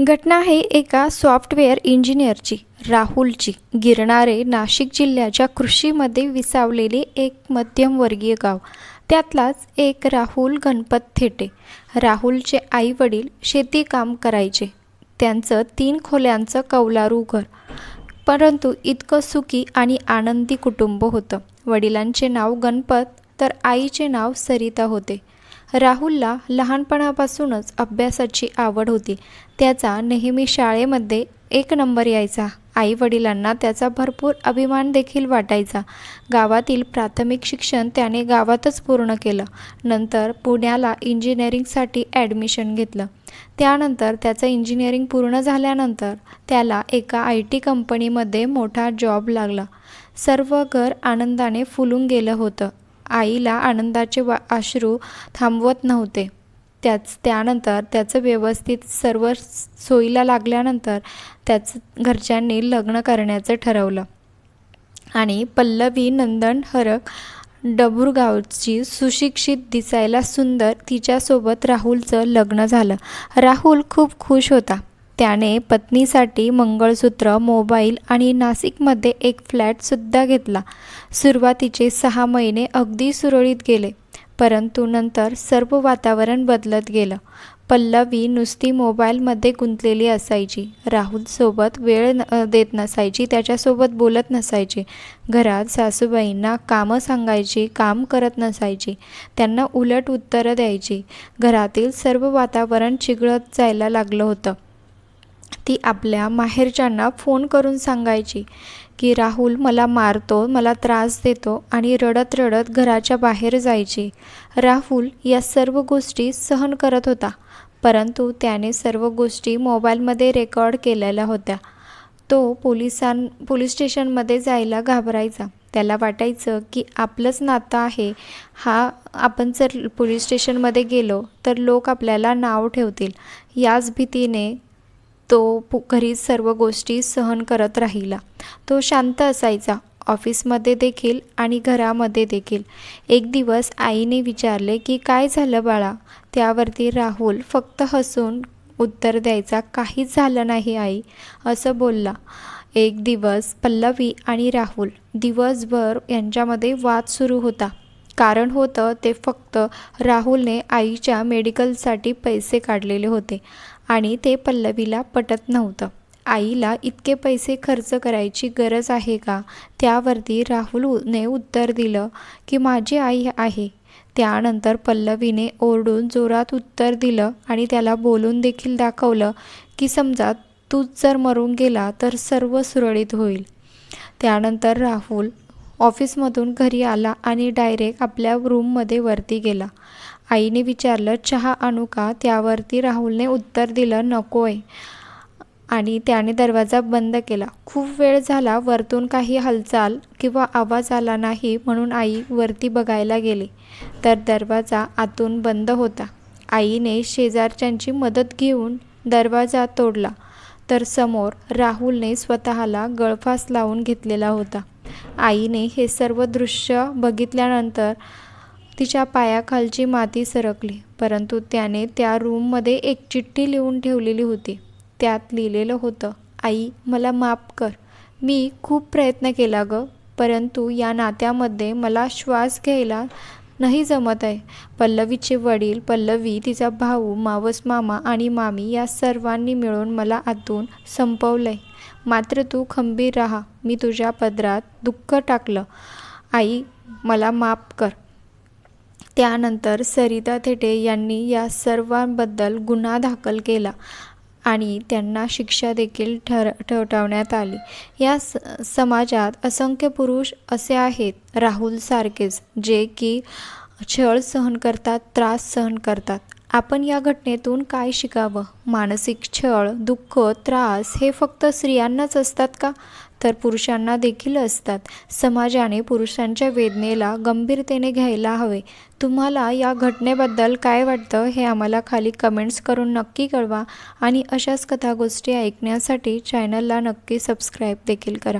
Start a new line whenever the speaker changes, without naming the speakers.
घटना आहे एका सॉफ्टवेअर इंजिनियरची राहुलची. गिरणारे नाशिक जिल्ह्याच्या कृषीमध्ये विसावलेले एक मध्यमवर्गीय गाव. त्यातलाच एक राहुल गणपत थेटे. राहुलचे आई वडील शेती काम करायचे. त्यांचं तीन खोल्यांचं कौलारू घर. परंतु इतकं सुखी आणि आनंदी कुटुंब होतं. वडिलांचे नाव गणपत तर आईचे नाव सरिता होते. राहुलला लहानपणापासूनच अभ्यासाची आवड होती. त्याचा नेहमी शाळेमध्ये एक नंबर यायचा. आई वडिलांना त्याचा भरपूर अभिमान देखील वाटायचा. गावातील प्राथमिक शिक्षण त्याने गावातच पूर्ण केलं. नंतर पुण्याला इंजिनिअरिंगसाठी ॲडमिशन घेतलं. त्यानंतर त्याचं इंजिनिअरिंग पूर्ण झाल्यानंतर त्याला एका आय टी कंपनीमध्ये मोठा जॉब लागला. सर्व घर आनंदाने फुलून गेलं होतं. आईला आनंदाचे वा अश्रू थांबवत नव्हते. त्याच त्यानंतर त्याचं व्यवस्थित सर्व सोयीला लागल्यानंतर त्याचं घरच्यांनी लग्न करण्याचं ठरवलं. आणि पल्लवी नंदन हरक डबुरगावची सुशिक्षित दिसायला सुंदर तिच्यासोबत राहुलचं लग्न झालं. राहुल खूप खुश होता. त्याने पत्नीसाठी मंगळसूत्र मोबाईल आणि नाशिकमध्ये एक फ्लॅटसुद्धा घेतला. सुरुवातीचे सहा महिने अगदी सुरळीत गेले परंतु नंतर सर्व वातावरण बदलत गेलं. पल्लवी नुसती मोबाईलमध्ये गुंतलेली असायची. राहुलसोबत वेळ न देत नसायची त्याच्यासोबत बोलत नसायची. घरात सासूबाईंना कामं सांगायची काम करत नसायची. त्यांना उलट उत्तरं द्यायची. घरातील सर्व वातावरण चिघळत जायला लागलं होतं. ती आपल्या माहेरच्यांना फोन करून सांगायची की राहुल मला मारतो मला त्रास देतो आणि रडत रडत घराच्या बाहेर जायची. राहुल या सर्व गोष्टी सहन करत होता परंतु त्याने सर्व गोष्टी मोबाईलमध्ये रेकॉर्ड केलेल्या होत्या. तो पोलिसां पोलीस स्टेशनमध्ये जायला घाबरायचा. त्याला वाटायचं की आपलंच नातं आहे. हा आपण जर पोलीस स्टेशनमध्ये गेलो तर लोक आपल्याला नाव ठेवतील. याच भीतीने तो पु घरी सर्व गोष्टी सहन करत राहिला. तो शांत असायचा. ऑफिसमध्ये देखील आणि घरामध्ये देखील. एक दिवस आईने विचारले की काय झालं बाळा? त्यावरती राहुल फक्त हसून उत्तर द्यायचा काहीच झालं नाही आई. असं बोलला. एक दिवस पल्लवी आणि राहुल दिवसभर यांच्यामध्ये वाद सुरू होता. कारण होतं ते फक्त राहुलने आईच्या मेडिकलसाठी पैसे काढलेले होते आणि ते पल्लवीला पटत नव्हतं. आईला इतके पैसे खर्च करायची गरज आहे का? त्यावरती राहुलने उत्तर दिलं की माझी आई आहे. त्यानंतर पल्लवीने ओरडून जोरात उत्तर दिलं आणि त्याला बोलून देखील दाखवलं की समजा तूच जर मरून गेला तर सर्व सुरळीत होईल. त्यानंतर राहुल ऑफिसमधून घरी आला आणि डायरेक्ट आपल्या रूममध्ये वरती गेला. आईने विचारलं चहा आणू का? त्यावरती राहुलने उत्तर दिलं नको आहे आणि त्याने दरवाजा बंद केला. खूप वेळ झाला वरतून काही हालचाल किंवा आवाज आला नाही म्हणून आई वरती बघायला गेली. तर दरवाजा आतून बंद होता. आईने शेजारच्यांची मदत घेऊन दरवाजा तोडला. तर समोर राहुलने स्वतःला गळफास लावून घेतलेला होता. आईने हे सर्व दृश्य बघितल्यानंतर तिच्या पायाखालची माती सरकली. परंतु त्याने त्या रूममध्ये एक चिठ्ठी लिहून ठेवलेली होती. त्यात लिहिलेलं होतं आई मला माफ कर. मी खूप प्रयत्न केला गं परंतु या नात्यामध्ये मला श्वास घ्यायला नाही जमत आहे. पल्लवीचे वडील पल्लवी तिचा भाऊ मावस मामा आणि मामी या सर्वांनी मिळून मला आतून संपवलं आहे मात्र तू खंबीर राहा. मी तुझ्या पदरात दुःख टाकलं. आई मला माफ कर. त्यानंतर सरिता थेटे यांनी या सर्वांबद्दल गुन्हा दाखल केला आणि त्यांना शिक्षा देखील ठर ठवठावण्यात आली. या स समाजात असंख्य पुरुष असे आहेत राहुलसारखेच जे की छळ सहन करतात त्रास सहन करतात. आपण या घटनेतून काय शिकावं? मानसिक छळ दुःख त्रास हे फक्त स्त्रियांनाच असतात का? तर पुरुषांना देखील असतात. समाजाने पुरुषांच्या वेदनेला गंभीरतेने घ्यायला हवे. तुम्हाला या घटनेबद्दल काय वाटतं हे आम्हाला खाली कमेंट्स करून नक्की कळवा आणि अशाच कथा गोष्टी ऐकण्यासाठी चॅनलला नक्की सबस्क्राईब देखील करा.